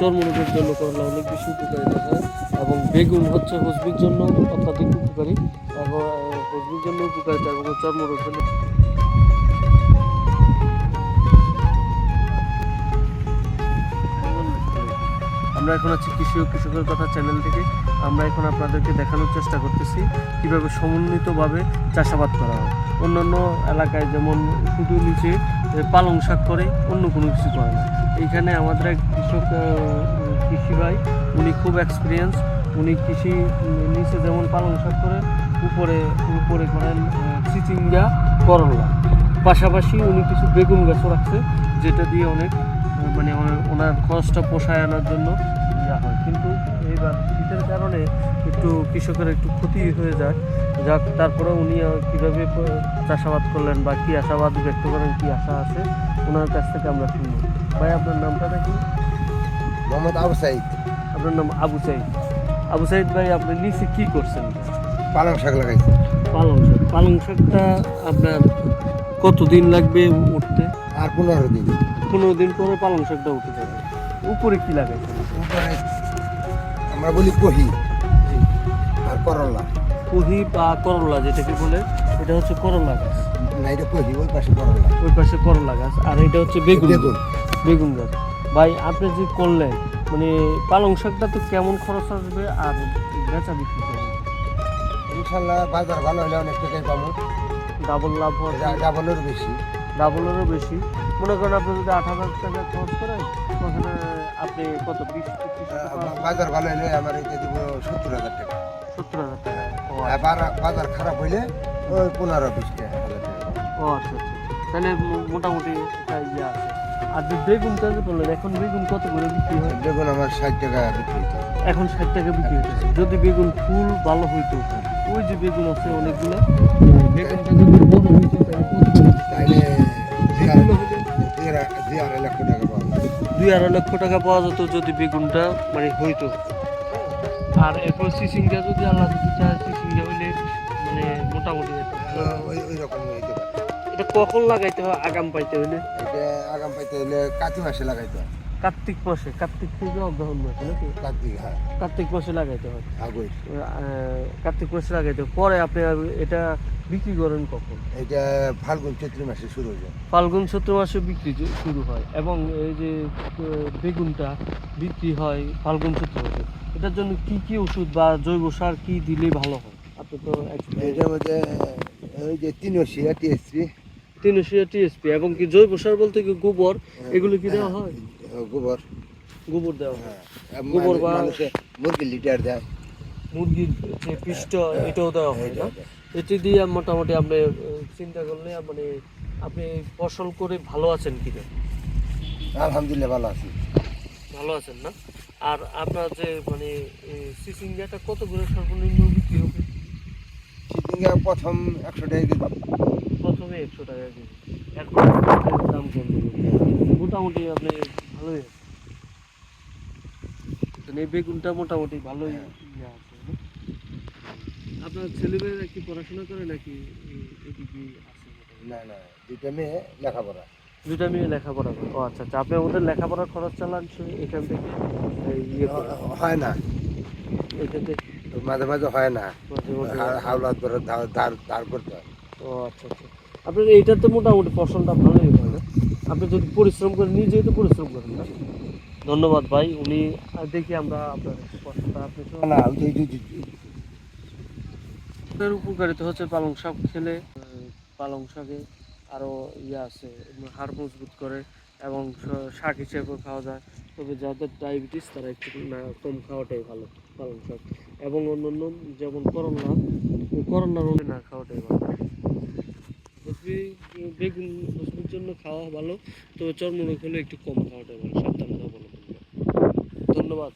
চর্মরোগের জন্য করলা অনেক বেশি উপকারিতা হয় এবং বেগুন হচ্ছে হজমির জন্য অত্যাধিক উপকারী। এবং হজমির জন্য উপকারিতা এবং চর্মরোগের জন্য আমরা এখন আছি কৃষি ও কৃষকের কথা চ্যানেল থেকে। আমরা এখন আপনাদেরকে দেখানোর চেষ্টা করতেছি কীভাবে সমন্বিতভাবে চাষাবাদ করা হয়। অন্যান্য এলাকায় যেমন শুধু নিচে পালং শাক করে, অন্য কোনো কিছু করে না। এইখানে আমাদের এক কৃষক কৃষি ভাই, উনি খুব এক্সপিরিয়েন্স উনি কৃষি নিচে যেমন পালন শাক করে, উপরে উপরে করেন চিচিঙ্গা, করলা। পাশাপাশি উনি কিছু বেগুন গাছও রাখছে, যেটা দিয়ে অনেক মানে ওনার- ওনার খরচটা পোষায় আনার জন্য ইয়া হয়। কিন্তু এইবার শীতের কারণে একটু কৃষকের একটু ক্ষতি হয়ে যায়। যাক তারপরে উনি কীভাবে চাষাবাদ করলেন বা কী আশাবাদ ব্যক্ত করেন, কী আশা আছে, ওনার কাছ থেকে আমরা শুনব। ভাই আপনার নামটা নাকি মোহাম্মদ আবু সাইদ। আপনার নাম আবু সাইদ। আবু সাইদ ভাই আপনি নিচে কি করছেন? পালং শাক লাগাইছি। পালং শাক। পালং শাকটা আপনার কতদিন লাগবে উঠতে? আর পনেরো দিন। পনেরো দিন পরে পালং শাকটা উঠে যাবে। উপরে কি লাগাইছেন? উপরে আমরা বলি কহি। আর করলা। কহি বা করলা যেটাকে বলে এটা হচ্ছে করলা গাছ। না এটা কহি ওই পাশে করলা। ওই পাশে করলা গাছ আর এটা হচ্ছে বেগুন। বেগুন গাছ। ভাই আপনি যে করলেন মানে পালং শাকটা তো কেমন খরচ আসবে আর বেচা বিক্রি করবেন ইনশাল্লাহ বাজার ভালো হলে অনেক টাকাই পাবো। ডাবল লাভ হবে ডাবলের বেশি। ডাবলেরও বেশি। মনে করেন আপনি যদি আট হাজার টাকা খরচ করেন ওখানে আপনি কত বিশ বাজার ভালো হলে আমার এটা দিব সত্তর হাজার টাকা। সত্তর হাজার টাকা। আচ্ছা। বাজার খারাপ হইলে ওই পনেরো বিশ টাকা। ও আচ্ছা আচ্ছা তাহলে মোটামুটি একটা ইয়ে আছে। আর যে বেগুনটা যে বললেন এখন বেগুন কত করে বিক্রি হয়? বেগুন আমার ষাট টাকা বিক্রি হতো এখন ষাট টাকা বিক্রি হচ্ছে যদি বেগুন ফুল ভালো হইতো ওই যে বেগুন আছে অনেকগুলো বেগুনটা যদি বড় হইতো তাহলে তাইলে দুই আড়াই- লক্ষ টাকা পাওয়া দুই আড়াই লক্ষ টাকা পাওয়া যেত যদি বেগুনটা মানে হইতো। আর এরপর সিসিংটা যদি আল্লাহ যদি চায় সিসিংটা হইলে মানে মোটামুটি ওই ওই রকম কখন লাগাইতে হয় আগাম পাইতে হইলে। এটা আগাম পাইতে হলে কাতি মাসে লাগাইতে হয়। কার্তিক মাসে কার্তিক থেকে অগ্রহণ মাসে নাকি? কার্তিক হ্যাঁ। কার্তিক মাসে লাগাইতে হয়। আগুই কার্তিক মাসে লাগাইতে হয়। পরে আপনি এটা বিক্রি করেন কখন? এটা ফাল্গুন চৈত্র মাসে শুরু হয়ে যায়। ফাল্গুন চৈত্র মাসে বিক্রি শুরু হয় এবং এই যে বেগুনটা বিক্রি হয় ফাল্গুন চৈত্র মাসে। এটার জন্য কি কি ওষুধ বা জৈব সার কি দিলে ভালো হয়? আপনি তো। এটার মধ্যে ওই যে তিনশিয়া টিএসপি তিনশিয়া টিএসপি এবং কি জৈব সার বলতে কি গোবর? এগুলো কি দেওয়া হয়? গোবর। গোবর দেওয়া হয়। হ্যাঁ গোবর বা- মুরগির লিটার দেয়। মুরগির যে পিষ্ট এটাও দেওয়া হয় না। এটি দিয়ে মোটামুটি আপনি চিন্তা করলে মানে আপনি ফসল করে ভালো আছেন কিনা আলহামদুলিল্লাহ ভালো আছি। ভালো আছেন না? আর আপনার যে মানে সিসিঙ্গাটা কত করে সর্বনিম্ন বিক্রি হবে? চিচিঙ্গা প্রথম একশো টাকা প্রথমে একশো টাকা কেজি। এরপর দাম কমবে মোটামুটি আপনি ভালোই আছে। এই বেগুনটা মোটামুটি ভালোই ইয়ে আছে। না? আপনার ছেলেমেয়েরা কি পড়াশোনা করে নাকি এই- এদিকে আছে না না দুইটা মেয়ে লেখাপড়া। দুটা মেয়ে লেখাপড়া করে। ও আচ্ছা আচ্ছা আপনি ওদের লেখাপড়ার খরচ চালান এখান থেকে ইয়ে হয় না। এখান থেকে? মাঝে মাঝে হয় না। হাওলাত করে ধার ধার- ধার করতে হয়। ও আচ্ছা আচ্ছা। আপনার এইটাতে মোটামুটি ফসলটা ভালোই হয় না? আপনি যদি পরিশ্রম করে নিজেই তো পরিশ্রম করেন না? ধন্যবাদ ভাই উনি দেখি আমরা আপনার ফসলটা আপনি তো না উপকারিতা হচ্ছে পালং শাক খেলে পালং শাকে আরও ইয়ে আছে হাড় মজবুত করে এবং শাক হিসেবে খাওয়া যায়। তবে যাদের ডায়াবেটিস তারা একটু না কম খাওয়াটাই ভালো পালং শাক। এবং অন্য অন্য যেমন করলা ওই করলার অন্য না খাওয়াটাই ভালো। হসপি বেগুন হসপির জন্য খাওয়া ভালো তবে চর্মরোগ হলে একটু কম খাওয়াটা ভালো, সাবধানতা অবলম্বন। ধন্যবাদ